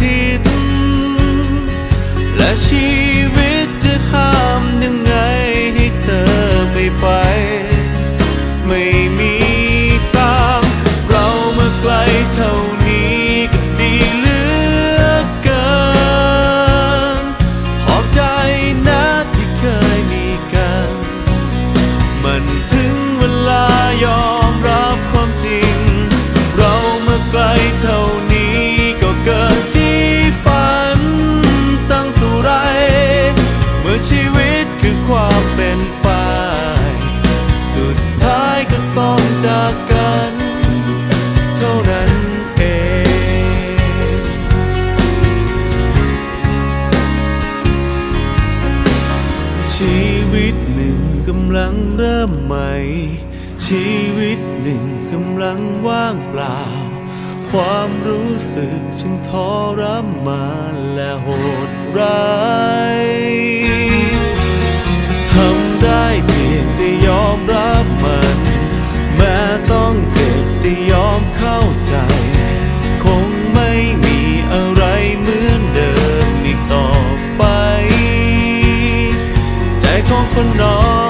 ทิศและชีวิตจะห้ามยังไงให้เธอไม่ไป ชีวิตหนึ่งกำลังเริ่มใหม่ ชีวิตหนึ่งกำลังว่างเปล่า ความรู้สึกจึงทรมานและโหดร้าย 多困难